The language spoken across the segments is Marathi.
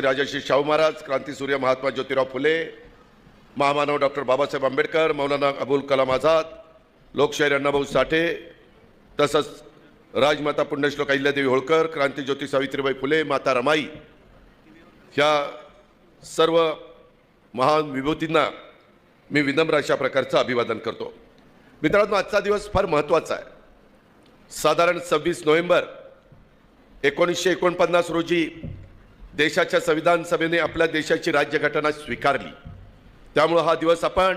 राजर्षी शाहू महाराज क्रांतीसूर्य महात्मा ज्योतिराव फुले महामानव डॉक्टर बाबासाहेब आंबेडकर मौलाना अबुल कलाम आझाद लोकशाहीर अण्णाभाऊ साठे तसंच राजमाता पुण्यश्लोक अहिल्यादेवी होळकर क्रांतीज्योती सावित्रीबाई फुले माता रमाई ह्या सर्व महान विभूतींना मी विनम्र अशा प्रकारचं अभिवादन करतो. मित्रांनो आजचा दिवस फार महत्त्वाचा आहे. साधारण सव्वीस नोव्हेंबर एकोणीसशे एकोणपन्नास रोजी देशाच्या संविधान सभेने आपल्या देशाची राज्यघटना स्वीकारली. त्यामुळं हा दिवस आपण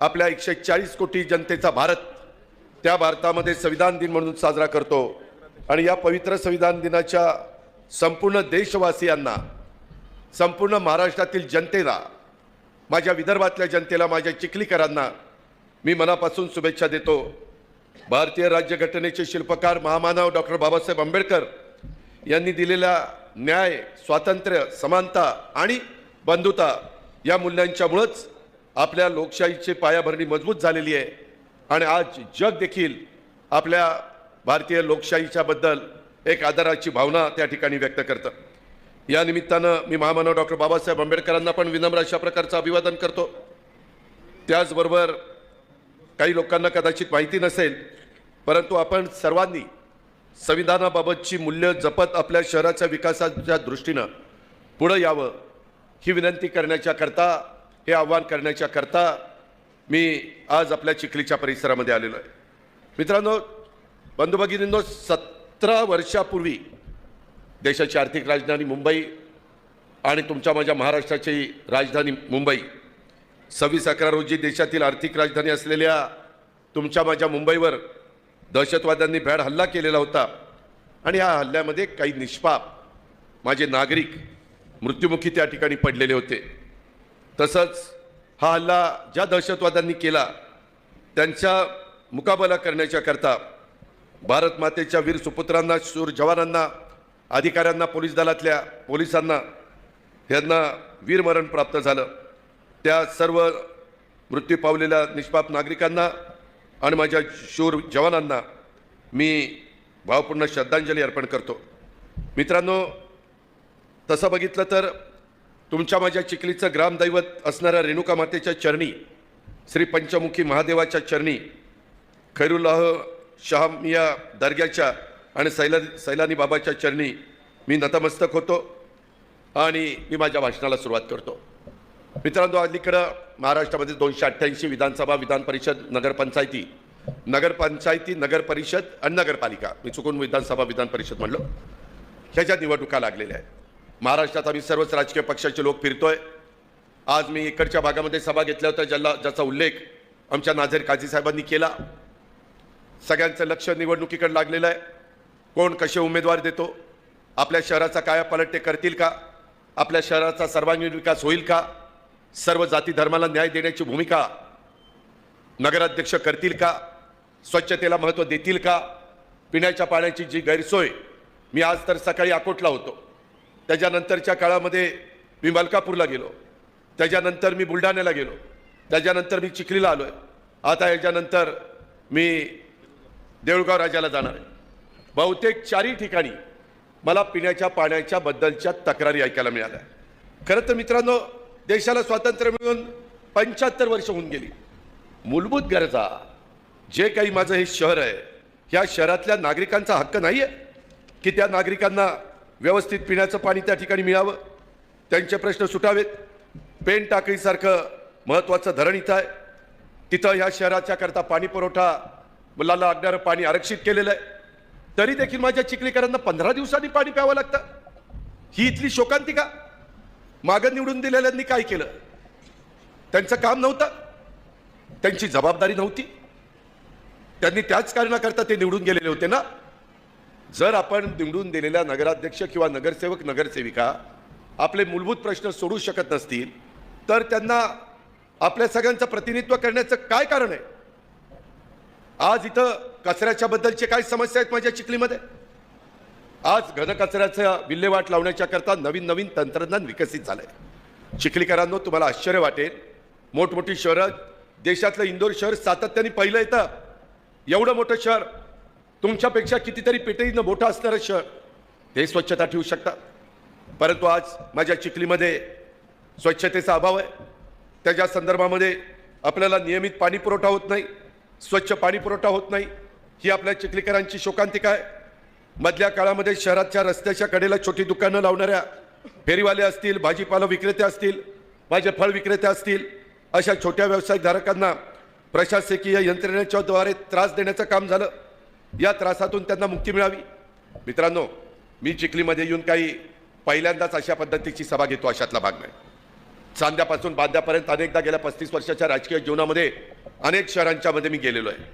आपल्या एकशे चाळीस कोटी जनतेचा भारत त्या भारतामध्ये संविधान दिन म्हणून साजरा करतो. आणि या पवित्र संविधान दिनाच्या संपूर्ण देशवासियांना संपूर्ण महाराष्ट्रातील जनतेला माझ्या विदर्भातल्या जनतेला माझ्या चिखलीकरांना मी मनापासून शुभेच्छा देतो. भारतीय राज्यघटनेचे शिल्पकार महामानव डॉक्टर बाबासाहेब आंबेडकर यांनी दिलेल्या न्याय स्वातंत्र्य समानता आणि बंधुता या मूल्यांच्यामुळंच आपल्या लोकशाहीची पायाभरणी मजबूत झालेली आहे. आणि आज जग देखील आपल्या भारतीय लोकशाहीच्याबद्दल एक आदराची भावना त्या ठिकाणी व्यक्त करतं. या निमित्तानं मी महामानव डॉक्टर बाबासाहेब आंबेडकरांना पण विनम्र अशा प्रकारचं अभिवादन करतो. त्याचबरोबर काही लोकांना कदाचित माहिती नसेल परंतु आपण सर्वांनी संविधानाबाबतची मूल्य जपत आपल्या शहराच्या विकासाच्या दृष्टीनं पुढं यावं ही विनंती करण्याच्या करता हे आव्हान करण्याच्या करता मी आज आपल्या चिखलीच्या परिसरामध्ये आलेलो आहे. मित्रांनो बंधुभगिनींनो सतरा वर्षापूर्वी देशाची आर्थिक राजधानी मुंबई आणि तुमच्या माझ्या महाराष्ट्राची राजधानी मुंबई सव्वीस अकरा रोजी देशातील आर्थिक राजधानी असलेल्या तुमच्या माझ्या मुंबईवर दहशतवाद्यांनी भ्याड हल्ला केलेला होता. आणि या हल्ल्यामध्ये काही निष्पाप माझे नागरिक मृत्युमुखी त्या ठिकाणी पडलेले होते. तसंच हा हल्ला ज्या दहशतवाद्यांनी केला त्यांचा मुकाबला करण्याच्या करता भारत मातेच्या वीर सुपुत्रांना शूर जवानांना अधिकाऱ्यांना पोलीस दलातल्या पोलिसांना यांना वीरमरण प्राप्त झालं. त्या सर्व मृत्यू पावलेल्या निष्पाप नागरिकांना आणि माझ्या शूर जवानांना मी भावपूर्ण श्रद्धांजली अर्पण करतो. मित्रांनो तसं बघितलं तर तुमच्या माझ्या चिखलीचं ग्रामदैवत असणाऱ्या रेणुका मातेच्या चरणी श्री पंचमुखी महादेवाच्या चरणी खैरुल्लाह शहामिया दर्ग्याच्या आणि सैला सैलानी बाबाच्या चरणी मी नतमस्तक होतो आणि मी माझ्या भाषणाला सुरुवात करतो. मित्रांनो अलीकडं महाराष्ट्रामध्ये दोनशे अठ्ठ्याऐंशी विधानसभा विधान परिषद नगरपंचायती. नगरपंचायती नगर परिषद आणि नगरपालिका. मी चुकून विधानसभा विधान परिषद म्हणलो. ह्याच्या निवडणुका लागलेल्या आहेत. महाराष्ट्रात आम्ही सर्वच राजकीय पक्षाचे लोक फिरतोय. आज मी इकडच्या भागामध्ये सभा घेतल्या होत्या ज्याला ज्याचा उल्लेख आमच्या नाझेर काझी साहेबांनी केला. सगळ्यांचं लक्ष निवडणुकीकडे लागलेलं आहे. कोण कसे उमेदवार देतो? आपल्या शहराचा कायापालट ते करतील का? आपल्या शहराचा सर्वांगीण विकास होईल का? सर्व जाती धर्माला न्याय देण्याची भूमिका नगराध्यक्ष करतील का? स्वच्छतेला महत्त्व देतील का? पिण्याच्या पाण्याची जी गैरसोय मी आज तर सकाळी अकोटला होतो. त्याच्यानंतरच्या काळामध्ये मी मलकापूरला गेलो. त्याच्यानंतर मी बुलढाण्याला गेलो. त्याच्यानंतर मी चिखलीला आलो आहे आता याच्यानंतर मी देऊळगाव राजाला जाणार आहे. बहुतेक चारही ठिकाणी मला पिण्याच्या पाण्याच्या बद्दलच्या तक्रारी ऐकायला मिळाल्या. खरं तर मित्रांनो देशाला स्वातंत्र्य मिळून पंच्याहत्तर वर्ष होऊन गेली. मूलभूत गरजा जे काही माझं हे शहर आहे ह्या शहरातल्या नागरिकांचा हक्क नाही आहे की त्या नागरिकांना व्यवस्थित पिण्याचं पाणी त्या ठिकाणी मिळावं. त्यांचे प्रश्न सुटावेत. पेन टाकळीसारखं महत्त्वाचं धरण इथं आहे. तिथं ह्या शहराच्या करता पाणी पुरवठा मुलाला लागणारं पाणी आरक्षित केलेलं आहे. तरी देखील माझ्या चिखलीकरांना पंधरा दिवसांनी पाणी प्यावं लागतं. ही इथली शोकांतिका. मागं निवडून दिलेल्यांनी काय केलं? त्यांचं काम नव्हतं. त्यांची जबाबदारी नव्हती. त्यांनी त्याच कारणाकरता ते निवडून गेलेले होते ना? जर आपण निवडून दिलेल्या नगराध्यक्ष किंवा नगरसेवक नगरसेविका आपले मूलभूत प्रश्न सोडू शकत नसतील तर त्यांना आपल्या सगळ्यांचं प्रतिनिधित्व करण्याचं काय कारण आहे? आज इथं कचऱ्याच्याबद्दलचे काय समस्या आहेत माझ्या चिखलीमध्ये? आज घनकचऱ्याचं विल्हेवाट लावण्याच्या करता नवीन नवीन तंत्रज्ञान विकसित झालं आहे चिखलीकरांनो तुम्हाला आश्चर्य वाटेल. मोठमोठी शहरं देशातलं इंदोर शहर सातत्याने पहिलं येतं. एवढं मोठं शहर तुमच्यापेक्षा कितीतरी पेटईनं मोठं असणारं शहर ते स्वच्छता ठेवू शकतात परंतु आज माझ्या चिखलीमध्ये स्वच्छतेचा अभाव आहे. त्याच्या संदर्भामध्ये आपल्याला नियमित पाणी पुरवठा होत नाही. स्वच्छ पाणी पुरवठा होत नाही. ही आपल्या चिखलीकरांची शोकांतिका आहे. मधल्या काळामध्ये शहराच्या रस्त्याच्या कडेला छोटी दुकानं लावणाऱ्या फेरीवाले असतील भाजीपाला विक्रेते असतील माझे फळ विक्रेते असतील अशा छोट्या व्यावसायिकधारकांना प्रशासकीय यंत्रणेच्या द्वारे त्रास देण्याचं काम झालं. या त्रासातून त्यांना मुक्ती मिळावी. मित्रांनो मी चिखलीमध्ये येऊन काही पहिल्यांदाच अशा पद्धतीची सभा घेतो अशातला भाग नाही. चांद्यापासून बांद्यापर्यंत अनेकदा गेल्या पस्तीस वर्षाच्या राजकीय जीवनामध्ये अनेक शहरांच्यामध्ये मी गेलेलो आहे.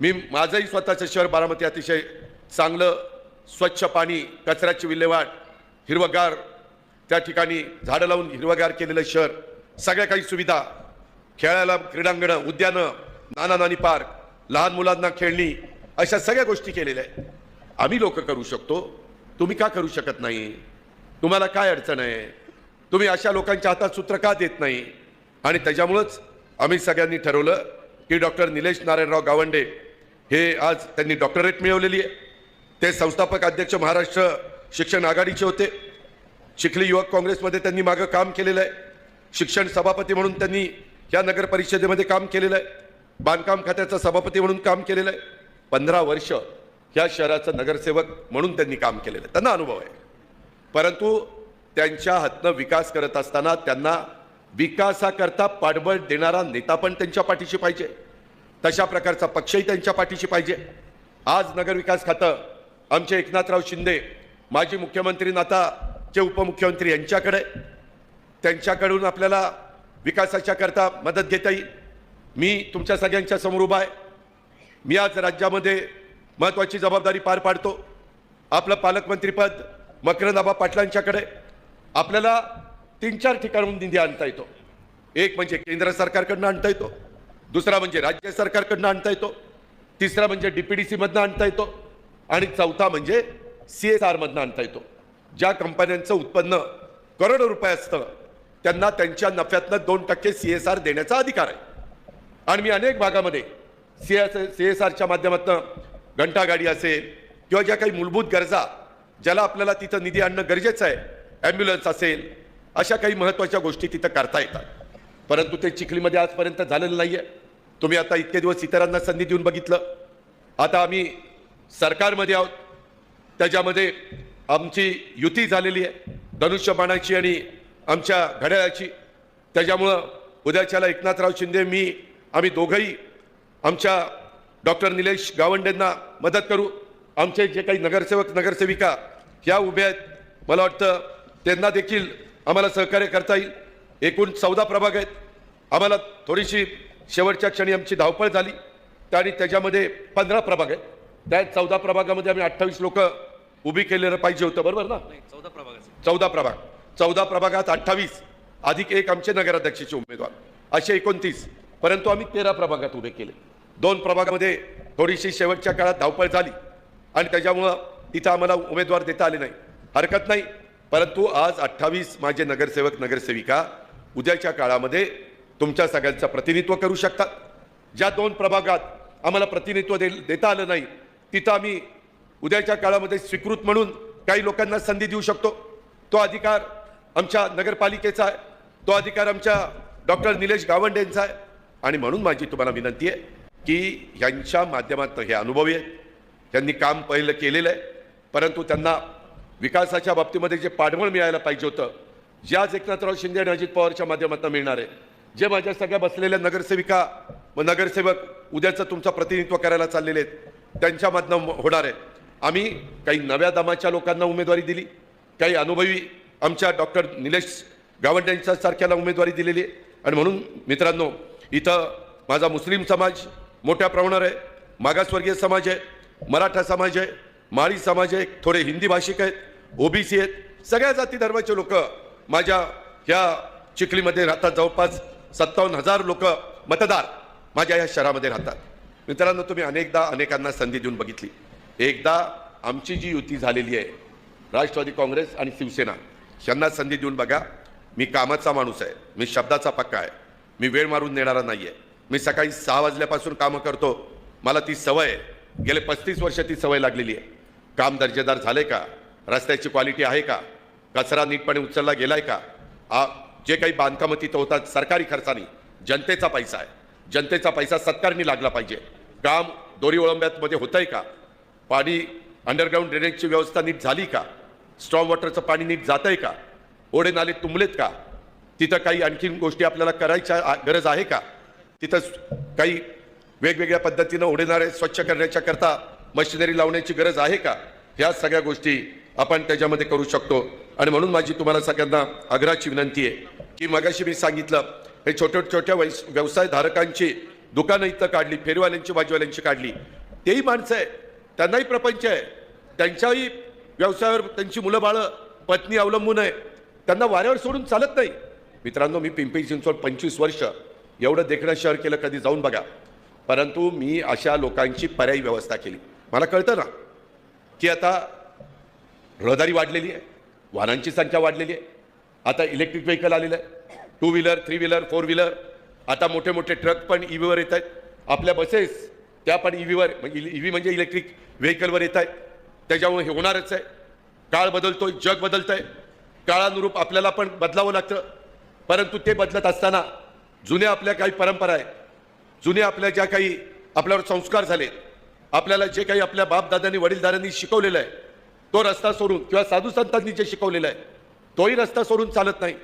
मी माझंही स्वतःचं शहर बारामती अतिशय चांगलं स्वच्छ पाणी कचऱ्याची विल्हेवाट हिरवगार त्या ठिकाणी झाडं लावून हिरवगार केलेलं शहर सगळ्या काही सुविधा खेळायला क्रीडांगणं उद्यानं नाना नानी पार्क लहान मुलांना खेळणी अशा सगळ्या गोष्टी केलेल्या आहेत. आम्ही लोक करू शकतो तुम्ही का करू शकत नाही? तुम्हाला काय अडचण आहे? तुम्ही अशा लोकांच्या हातात सूत्र का देत नाही? आणि त्याच्यामुळंच आम्ही सगळ्यांनी ठरवलं की डॉक्टर निलेश नारायणराव गावंडे हे आज त्यांनी डॉक्टरेट मिळवलेली आहे. ते संस्थापक अध्यक्ष महाराष्ट्र शिक्षण आघाडीचे होते. चिखली युवक काँग्रेसमध्ये त्यांनी मागं काम केलेलं आहे. शिक्षण सभापती म्हणून त्यांनी या नगर परिषदेमध्ये काम केलेलं आहे. बांधकाम खात्याचा सभापती म्हणून काम केलेलं आहे. पंधरा वर्ष ह्या शहराचं नगरसेवक म्हणून त्यांनी काम केलेलं आहे. त्यांना अनुभव आहे. परंतु त्यांच्या हातनं विकास करत असताना त्यांना विकासाकरता पाठबळ देणारा नेता पण त्यांच्या पाठीशी पाहिजे. तशा प्रकारचा पक्षही त्यांच्या पाठीशी पाहिजे. आज नगरविकास खातं आमचे एकनाथराव शिंदे माजी मुख्यमंत्री नाताचे उपमुख्यमंत्री यांच्याकडे त्यांच्याकडून आपल्याला विकासाच्या करता मदत घेता येईल. मी तुमच्या सगळ्यांच्या समोर उभा आहे. मी आज राज्यामध्ये महत्त्वाची जबाबदारी पार पाडतो. आपलं पालकमंत्रीपद मकरंदाबा पाटलांच्याकडे आपल्याला तीन चार ठिकाणून निधी आणता येतो. एक म्हणजे केंद्र सरकारकडनं आणता येतो. दुसरा म्हणजे राज्य सरकारकडनं आणता येतो. तिसरा म्हणजे डी पी डी सीमधनं आणता येतो. आणि चौथा म्हणजे सी एस आरमधनं आणता येतो. ज्या कंपन्यांचं उत्पन्न करोडो रुपये असतं त्यांना त्यांच्या नफ्यातनं दोन टक्के सी एस आर देण्याचा अधिकार आहे. आणि मी अनेक भागामध्ये सी एस सी एस आरच्या माध्यमातून घंटागाडी असेल किंवा ज्या काही मूलभूत गरजा ज्याला आपल्याला तिथं निधी आणणं गरजेचं आहे ॲम्ब्युलन्स असेल अशा काही महत्त्वाच्या गोष्टी तिथं करता येतात. परंतु ते चिखलीमध्ये आजपर्यंत झालेलं नाही आहे तुम्ही आता इतके दिवस इतरांना संधी देऊन बघितलं. आता आम्ही सरकारमध्ये आहोत. त्याच्यामध्ये आमची युती झालेली आहे. धनुष्यबाणाची आणि आमच्या घड्याळाची. त्याच्यामुळं उद्याच्याला एकनाथराव शिंदे मी आम्ही दोघंही आमच्या डॉक्टर निलेश गावंडेंना मदत करू. आमचे जे काही नगरसेवक नगरसेविका ह्या उभ्या आहेत. मला वाटतं त्यांना देखील आम्हाला सहकार्य करता येईल. एकूण चौदा प्रभाग आहेत. आम्हाला थोडीशी शेवटच्या क्षणी आमची धावपळ झाली. आणि त्याच्यामध्ये पंधरा प्रभाग आहेत. त्या चौदा प्रभागामध्ये आम्ही अठ्ठावीस लोक उभी केलेलं पाहिजे होतं बरोबर ना? चौदा प्रभागाचे. चौदा प्रभाग. चौदा प्रभागात अठ्ठावीस. अधिक एक आमचे नगराध्यक्षाचे उमेदवार. असे एकोणतीस. परंतु आम्ही तेरा प्रभागात उभे केले. दोन प्रभागामध्ये थोडीशी शेवटच्या काळात धावपळ झाली. आणि त्याच्यामुळं तिथं आम्हाला उमेदवार देता आले नाही. हरकत नाही. परंतु आज अठ्ठावीस माझे नगरसेवक नगरसेविका उद्याच्या काळामध्ये तुमच्या सगळ्यांचं प्रतिनिधित्व करू शकतात. ज्या दोन प्रभागात आम्हाला प्रतिनिधित्व दे देता आलं नाही तिथं आम्ही उद्याच्या काळामध्ये स्वीकृत म्हणून काही लोकांना संधी देऊ शकतो. तो अधिकार आमच्या नगरपालिकेचा आहे. तो अधिकार आमच्या डॉक्टर निलेश गावंडेंचा आहे. आणि म्हणून माझी तुम्हाला विनंती आहे की यांच्या माध्यमातून हे अनुभवी आहेत त्यांनी काम पहिलं केलेलं आहे. परंतु त्यांना विकासाच्या बाबतीमध्ये जे पाठबळ मिळायला पाहिजे होतं जे आज एकनाथराव शिंदे आणि अजित पवारच्या माध्यमातून मिळणार आहे जे माझ्या सगळ्या बसलेल्या नगरसेविका व नगरसेवक उद्याचं तुमचं प्रतिनिधित्व करायला चाललेले आहेत त्यांच्यामधनं होणार आहे आम्ही काही नव्या दमाच्या लोकांना उमेदवारी दिली. काही अनुभवी आमच्या डॉक्टर निलेश गावंड्यांच्या सारख्याला उमेदवारी दिलेली आहे. आणि म्हणून मित्रांनो इथं माझा मुस्लिम समाज मोठ्या प्रमाणावर आहे. मागासवर्गीय समाज आहे. मराठा समाज आहे. माळी समाज आहे. थोडे हिंदी भाषिक आहेत. ओबीसी आहेत. सगळ्या जाती धर्माचे लोक माझ्या ह्या चिखलीमध्ये राहतात. जवळपास सत्तावन्न हजार लोक मतदार माझ्या या शहरामध्ये राहतात. मित्रांनो तुम्ही अनेकदा अनेकांना संधी देऊन बघितली. एकदा आमची जी युती झालेली आहे राष्ट्रवादी काँग्रेस आणि शिवसेना यांना संधी देऊन बघा मी कामाचा माणूस आहे मी शब्दाचा पक्का आहे मी वेळ मारून देणारा नाही आहे मी सकाळी सहा वाजल्यापासून कामं करतो मला ती सवय आहे. गेले पस्तीस वर्ष ती सवय लागलेली आहे. काम दर्जेदार झाले का? रस्त्याची क्वालिटी आहे का? कचरा नीटपणे उचलला गेलाय का? आ, जे काही बांधकामं तिथं होतात सरकारी खर्चानी जनतेचा पैसा आहे. जनतेचा पैसा सत्कारणी लागला पाहिजे. काम दोरी ओळंब्यातमध्ये होतंय का? पाणी अंडरग्राऊंड ड्रेनेजची व्यवस्था नीट झाली का? स्ट्रॉंग वॉटरचं पाणी नीट जातंय का? ओढे नाले तुंबलेत का? तिथं काही आणखीन गोष्टी आपल्याला करायच्या आ- गरज आहे का? तिथं काही वेगवेगळ्या पद्धतीनं ओढेनारे स्वच्छ करण्याच्या करता मशिनरी लावण्याची गरज आहे का? ह्या सगळ्या गोष्टी आपण त्याच्यामध्ये करू शकतो. आणि म्हणून माझी तुम्हाला सगळ्यांना आग्रहाची विनंती आहे की मगाशी मी सांगितलं हे छोट्या छोट्या वैस व्यवसायधारकांची दुकानं इथं काढली फेरीवाल्यांची भाजीवाल्यांची काढली. तेही माणसं आहे त्यांनाही प्रपंच आहे. त्यांच्याही व्यवसायावर त्यांची मुलं बाळं पत्नी अवलंबून आहे. त्यांना वाऱ्यावर सोडून चालत नाही. मित्रांनो मी पिंपरी चिंचवड पंचवीस वर्ष एवढं देखणं शहर केलं कधी जाऊन बघा. परंतु मी अशा लोकांची पर्यायी व्यवस्था केली. मला कळतं ना की आता रहदारी वाढलेली आहे. वाहनांची संख्या वाढलेली आहे. आता इलेक्ट्रिक व्हेकल आलेलं आहे. Two wheeler three wheeler four wheeler आता मोठे मोठे ट्रक पण ई व्हीवर येत आहेत. आपल्या बसेस त्या पण ई व्हीवर म्हणजे ई व्ही म्हणजे इलेक्ट्रिक व्हेकलवर येत आहेत. त्याच्यामुळे हे होणारच आहे. काळ बदलतोय जग बदलतंय. काळानुरूप आपल्याला पण बदलावं लागतं. परंतु ते बदलत असताना जुन्या आपल्या काही परंपरा आहेत. जुन्या आपल्या ज्या काही आपल्यावर संस्कार झाले आपल्याला जे काही आपल्या बापदादांनी वडीलदारांनी शिकवलेलं आहे तो रस्ता सोडून किंवा साधू संतांनी जे शिकवलेलं आहे तोही रस्ता सोडून चालत नाही.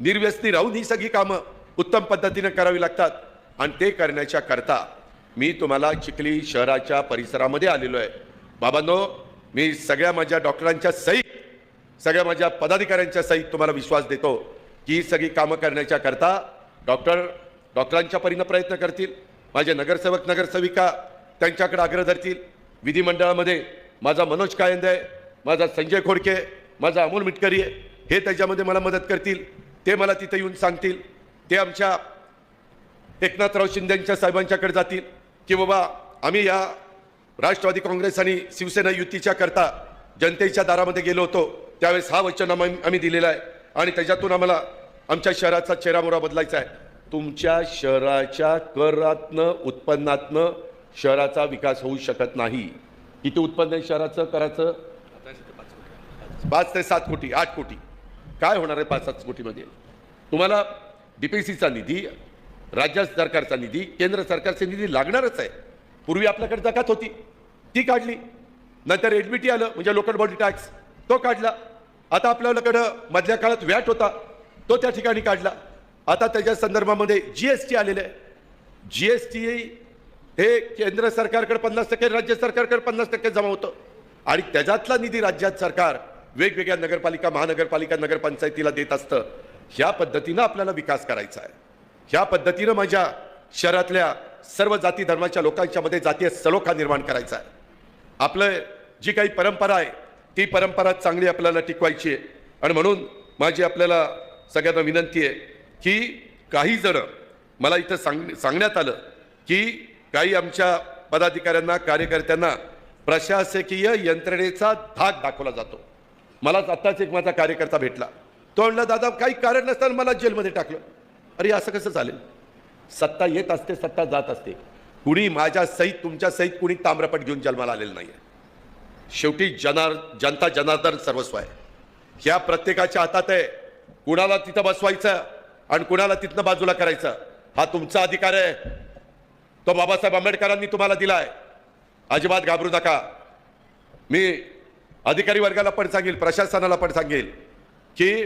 निर्व्यसनी राहून ही सगळी कामं उत्तम पद्धतीने करावी लागतात. आणि ते करण्याच्या करता मी तुम्हाला चिखली शहराच्या परिसरामध्ये आलेलो आहे. बाबांनो मी सगळ्या माझ्या डॉक्टरांच्या सहित सगळ्या माझ्या पदाधिकाऱ्यांच्या सहित तुम्हाला विश्वास देतो की ही सगळी कामं करण्याच्या करता डॉक्टर डॉक्टरांच्या परीनं प्रयत्न करतील. माझे नगरसेवक नगरसेविका त्यांच्याकडे आग्रह धरतील. विधिमंडळामध्ये माझा मनोज कायंद आहे माझा संजय खोडके माझा अमोल मिटकरी आहे हे त्याच्यामध्ये मला मदत करतील. ते मला तिथे येऊन सांगतील. ते आमच्या एकनाथराव शिंदेंच्या साहेबांच्याकडे जातील की बाबा आम्ही या राष्ट्रवादी काँग्रेस आणि शिवसेना युतीच्या करता जनतेच्या दारामध्ये गेलो होतो त्यावेळेस हा वचननामा आम्ही दिलेला आहे आणि त्याच्यातून आम्हाला आमच्या शहराचा चेहरामोरा बदलायचा आहे. तुमच्या शहराच्या करातनं उत्पन्नातनं शहराचा विकास होऊ शकत नाही. किती उत्पन्न आहे शहराचं कराचं? पाच ते सात कोटी आठ कोटी. काय होणार आहे पाच सात कोटीमध्ये? तुम्हाला डीपीसीचा निधी राज्य सरकारचा निधी केंद्र सरकारचा निधी लागणारच आहे. पूर्वी आपल्याकडे जकात होती. ती काढली. नंतर एडमिटी आलं म्हणजे लोकल बॉडी टॅक्स. तो काढला. आता आपल्याकडं मधल्या काळात व्याट होता. तो त्या ठिकाणी काढला. आता त्याच्या संदर्भामध्ये जी एस टी आलेलं आहे. जी एस टी हे केंद्र सरकारकडे पन्नास टक्के राज्य सरकारकडे पन्नास टक्के जमा होतं. आणि त्याच्यातला निधी राज्यात सरकार वेगवेगळ्या नगरपालिका महानगरपालिका नगरपंचायतीला देत असतं. ह्या पद्धतीनं आपल्याला विकास करायचा आहे. ह्या पद्धतीनं माझ्या शहरातल्या सर्व जाती धर्माच्या लोकांच्या मध्ये जातीय सलोखा निर्माण करायचा आहे. आपलं जी काही परंपरा आहे ती परंपरा चांगली आपल्याला टिकवायची आहे. आणि म्हणून माझी आपल्याला सगळ्यांना विनंती आहे की काही जण मला इथं सांग सांगण्यात आलं की काही आमच्या पदाधिकाऱ्यांना कार्यकर्त्यांना प्रशासकीय यंत्रणेचा धाक दाखवला जातो. मलाच आत्ताच एक माझा कार्यकर्ता भेटला. तो म्हणला दादा काही कारण नसताना मला जेलमध्ये टाकलं. अरे असं कसं चालेल? सत्ता येत असते सत्ता जात असते. कुणी माझ्या सहित तुमच्या सहित कुणी ताम्रपट घेऊन जन्माला आलेलं नाही शेवटी जनार जनता जनार्दन सर्वस्व आहे. ह्या प्रत्येकाच्या हातात आहे. कुणाला तिथं बसवायचं आणि कुणाला तिथनं बाजूला करायचं हा तुमचा अधिकार आहे. तो बाबासाहेब आंबेडकरांनी तुम्हाला दिला आहे अजिबात घाबरू नका. मी अधिकारी वर्गाला पण सांगेल प्रशासनाला पण सांगेल. की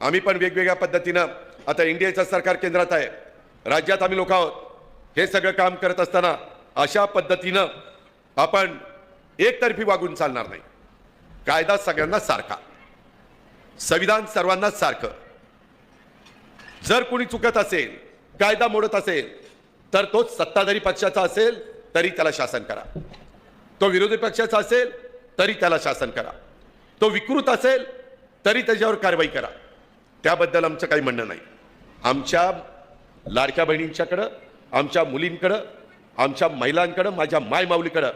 आम्ही पण वेगवेगळ्या पद्धतीनं आता इंडियाचं सरकार केंद्रात आहे. राज्यात आम्ही लोक आहोत. हे सगळं काम करत असताना अशा पद्धतीनं आपण एकतर्फी वागून चालणार नाही. कायदा सगळ्यांना सारखा. संविधान सर्वांनाच सारखं. जर कोणी चुकत असेल कायदा मोडत असेल तर तो सत्ताधारी पक्षाचा असेल तरी त्याला शासन करा. तो विरोधी पक्षाचा असेल तरी त्याला शासन करा. तो विकृत असेल तरी त्याच्यावर कारवाई करा. त्याबद्दल आमचं काही म्हणणं नाही. आमच्या लाडक्या बहिणींच्याकडं आमच्या मुलींकडं आमच्या महिलांकडं माझ्या मायमाऊलीकडं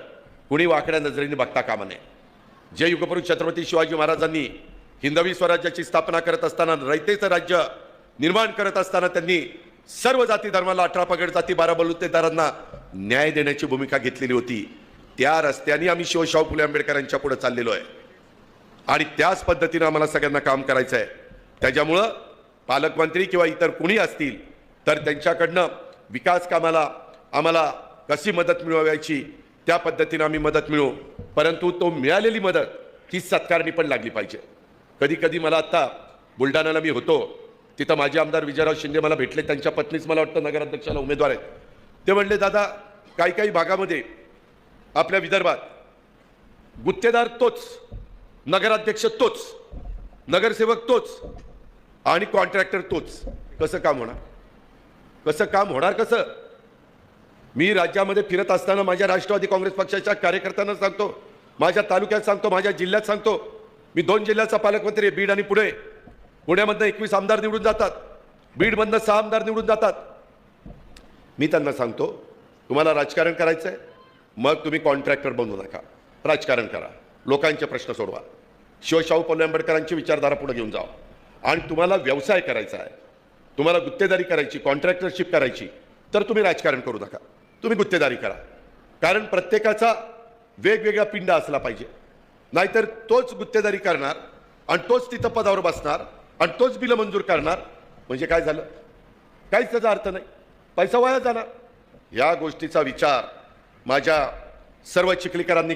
कुणी वाकड्या नजरेने बघता कामा नये. जे युगपुरुष छत्रपती शिवाजी महाराजांनी हिंदवी स्वराज्याची स्थापना करत असताना रयतेचं राज्य निर्माण करत असताना त्यांनी सर्व जाती धर्माला अठरा पगड जाती बारा बलुतेदारांना न्याय देण्याची भूमिका घेतलेली होती. त्या रस्त्याने आम्ही शिवशाहू फुले आंबेडकरांच्या पुढे चाललेलो आहे. आणि त्याच पद्धतीनं आम्हाला सगळ्यांना काम करायचं आहे त्याच्यामुळं पालकमंत्री किंवा इतर कुणी असतील तर त्यांच्याकडनं विकास कामाला आम्हाला कशी मदत मिळवायची त्या पद्धतीनं आम्ही मदत मिळवू. परंतु तो मिळालेली मदत ही सत्कारणी पण लागली पाहिजे. कधी कधी मला आत्ता बुलढाण्याला मी होतो तिथं माझे आमदार विजयराव शिंदे मला भेटले त्यांच्या पत्नीच मला वाटतं नगराध्यक्षाला उमेदवार आहेत. ते म्हणले दादा काही काही भागामध्ये आपल्या विदर्भात गुत्तेदार तोच नगराध्यक्ष तोच. नगरसेवक तोच. आणि कॉन्ट्रॅक्टर तोच. कसं काम होणार? कसं काम होणार कसं? मी राज्यामध्ये फिरत असताना माझ्या राष्ट्रवादी काँग्रेस पक्षाच्या कार्यकर्त्यांना सांगतो माझ्या तालुक्यात सांगतो माझ्या जिल्ह्यात सांगतो. मी दोन जिल्ह्याचा पालकमंत्री आहे बीड आणि पुणे. पुण्यामधनं एकवीस आमदार निवडून जातात. बीडमधनं सहा आमदार निवडून जातात. मी त्यांना सांगतो तुम्हाला राजकारण करायचं आहे मग तुम्ही कॉन्ट्रॅक्टर बनवू नका. राजकारण करा. लोकांचे प्रश्न सोडवा. शिवशाहू फुले आंबेडकरांची विचारधारा पुढे घेऊन जावा. आणि तुम्हाला व्यवसाय करायचा आहे तुम्हाला गुत्तेदारी करायची कॉन्ट्रॅक्टरशिप करायची तर तुम्ही राजकारण करू नका. तुम्ही गुत्तेदारी करा. कारण प्रत्येकाचा वेगवेगळा पिंड असला पाहिजे. नाहीतर तोच गुत्तेदारी करणार आणि तोच तिथं पदावर बसणार आणि तोच बिलं मंजूर करणार. म्हणजे काय झालं? काहीच त्याचा अर्थ नाही. पैसा वाया जाणार. या गोष्टीचा विचार माझ्या सर्व चिखलीकरांनी